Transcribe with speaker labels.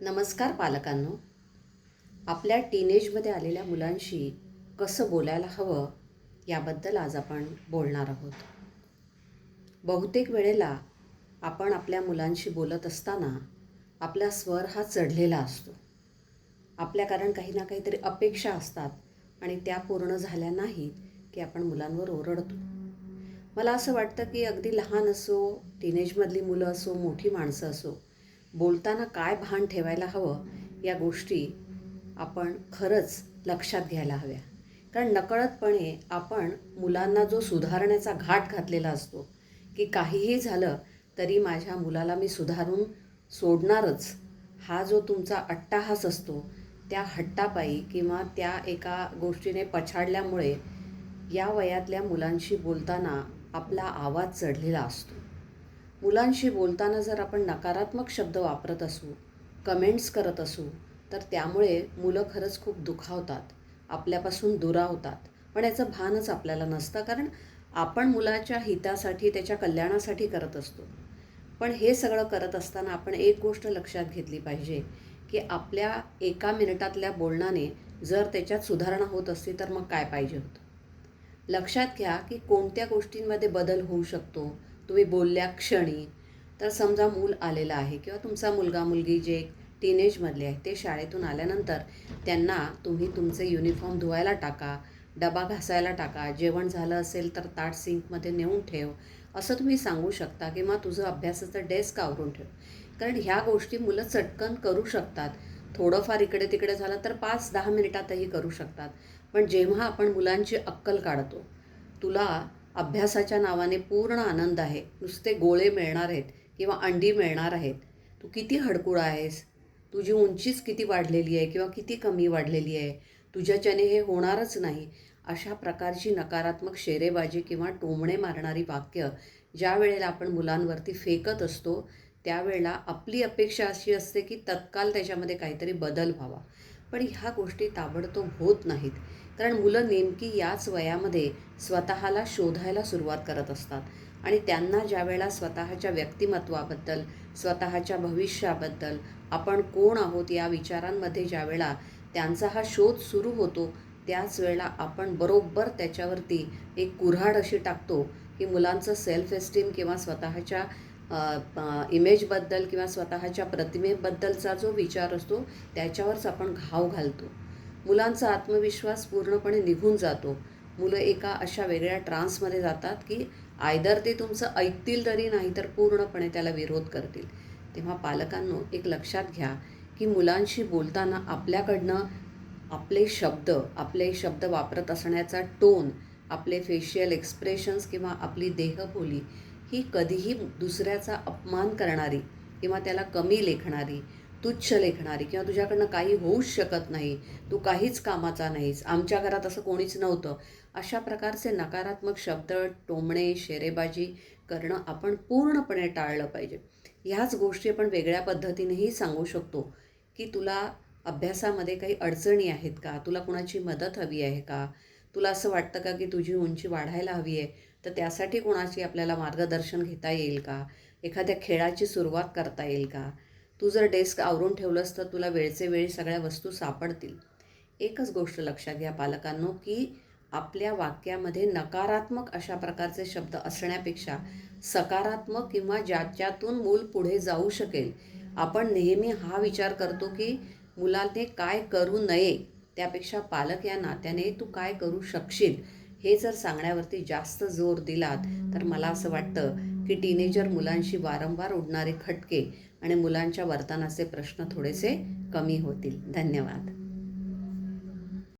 Speaker 1: नमस्कार पालकांनो. आपल्या टीनेजमध्ये आलेल्या मुलांशी कसं बोलायला हवं याबद्दल आज आपण बोलणार आहोत. बहुतेक वेळेला आपण आपल्या मुलांशी बोलत असताना आपला स्वर हा चढलेला असतो. आपल्या कारण काही ना काहीतरी अपेक्षा असतात आणि त्या पूर्ण झाल्या नाहीत की आपण मुलांवर ओरडतो. मला असं वाटतं की अगदी लहान असो टीनेजमधली मुलं असो मोठी माणसं असो बोलताना काय भान ठेवायला हवं या गोष्टी आपण खरंच लक्षात घ्यायला हव्या. कारण नकळतपणे आपण मुलांना जो सुधारण्याचा घाट घातलेला असतो की काहीही झालं तरी माझ्या मुलाला मी सुधारून सोडणारच. हा जो तुमचा अट्टाहास असतो त्या हट्टापायी किंवा त्या एका गोष्टीने पछाडल्यामुळे या वयातल्या मुलांशी बोलताना आपला आवाज चढलेला असतो. मुलांशी बोलताना जर आपण नकारात्मक शब्द वापरत असू कमेंट्स करत असू तर त्यामुळे मुलं खरंच खूप दुखावतात आपल्यापासून दुरावतात पण याचं भानच आपल्याला नसतं कारण आपण मुलाच्या हितासाठी त्याच्या कल्याणासाठी करत असतो. पण हे सगळं करत असताना आपण एक गोष्ट लक्षात घेतली पाहिजे की आपल्या एका मिनिटातल्या बोलण्याने जर त्याच्यात सुधारणा होत असती तर मग काय पाहिजे होतं? लक्षात घ्या की कोणत्या गोष्टींमध्ये बदल होऊ शकतो तुम्ही बोलल्या क्षणी तर समजा मूल आलेलं आहे किंवा तुमचा मुलगा मुलगी जे टीनेजमधले आहे ते शाळेतून आल्यानंतर त्यांना तुम्ही तुमचे युनिफॉर्म धुवायला टाका डबा घासायला टाका जेवण झालं असेल तर ताट सिंकमध्ये नेऊन ठेव असं तुम्ही सांगू शकता किंवा तुझं अभ्यासाचं डेस्क आवरून ठेव. कारण ह्या गोष्टी मुलं चटकन करू शकतात. थोडंफार इकडे तिकडे झालं तर पाच दहा मिनिटातही करू शकतात. पण जेव्हा आपण मुलांची अक्कल काढतो तुला अभ्यासाच्या नावाने पूर्ण आनंद आहे. नुसते गोळे मिळणार आहेत किंवा अंडी मिळणार आहेत. तू किती हडकुळा आहेस. तुझी उंचीच किती वाढलेली आहे किंवा किती कमी वाढलेली आहे. तुझ्याच्याने हे होणारच नाही. अशा प्रकारची नकारात्मक शेरेबाजी किंवा टोमणे मारणारी वाक्य ज्या वेळेला आपण मुलांवरती फेकत असतो त्यावेळेला आपली अपेक्षा अशी असते की तत्काल त्याच्यामध्ये काहीतरी बदल व्हावा. पण ह्या गोष्टी ताबडतोब होत नाहीत. कारण मुलं नेमकी याच वयामध्ये स्वतःला शोधायला सुरुवात करत असतात. आणि त्यांना ज्या वेळेला स्वतःच्या व्यक्तिमत्वाबद्दल स्वतःच्या भविष्याबद्दल आपण कोण आहोत या विचारांमध्ये ज्या वेळेला त्यांचा हा शोध सुरू होतो त्याच वेळेला आपण बरोबर त्याच्यावरती एक कुऱ्हाड अशी टाकतो की मुलांचं सेल्फ एस्टीम किंवा स्वतःच्या इमेजबद्दल किंवा स्वतःच्या प्रतिमेबद्दलचा जो विचार असतो त्याच्यावरच आपण घाव घालतो. मुलांचा आत्मविश्वास पूर्णपणे निघून जातो. मुलं एका अशा वेगळ्या ट्रान्समध्ये जातात की आयदर ते तुमचं ऐकतील तरी नाही तर पूर्णपणे त्याला विरोध करतील. तेव्हा पालकांनो एक लक्षात घ्या की मुलांशी बोलताना आपल्याकडनं आपले शब्द आपले शब्द वापरत असण्याचा टोन आपले फेशियल एक्सप्रेशन्स किंवा आपली देहबोली ही कधीही दुसऱ्याचा अपमान करणारी किंवा त्याला कमी लेखणारी तुच्छ लेखणारी किंवा तुझ्याकडनं काही होऊच शकत नाही तू काहीच कामाचा नाहीस आमच्या घरात असं कोणीच नव्हतं अशा प्रकारचे नकारात्मक शब्द टोमणे शेरेबाजी करणं आपण पूर्णपणे टाळलं पाहिजे. ह्याच गोष्टी आपण वेगळ्या पद्धतीनेही सांगू शकतो की तुला अभ्यासामध्ये काही अडचणी आहेत का? तुला कुणाची मदत हवी आहे का? तुला असं वाटतं का की तुझी उंची वाढायला हवी आहे? तर त्यासाठी कोणाची आपल्याला मार्गदर्शन घेता येईल का? एखाद्या खेळाची सुरुवात करता येईल का? तू जर डेस्क आवरून ठेवलंस तर तुला वेळचे वेळी सगळ्या वस्तू सापडतील. एकच गोष्ट लक्षात घ्या पालकांनो की आपल्या वाक्यामध्ये नकारात्मक अशा प्रकारचे शब्द असण्यापेक्षा सकारात्मक किंवा ज्याच्यातून मूल पुढे जाऊ शकेल आपण नेहमी हा विचार करतो की मुलाने काय करू नये त्यापेक्षा पालक या नात्याने तू काय करू शकशील? हे जर सांगण्यावरती जास्त जोर दिलात तर मला असं वाटतं की टीनेजर मुलांशी वारंवार उडणारे खटके आणि मुलांच्या वर्तनाचे प्रश्न थोडेसे कमी होतील. धन्यवाद.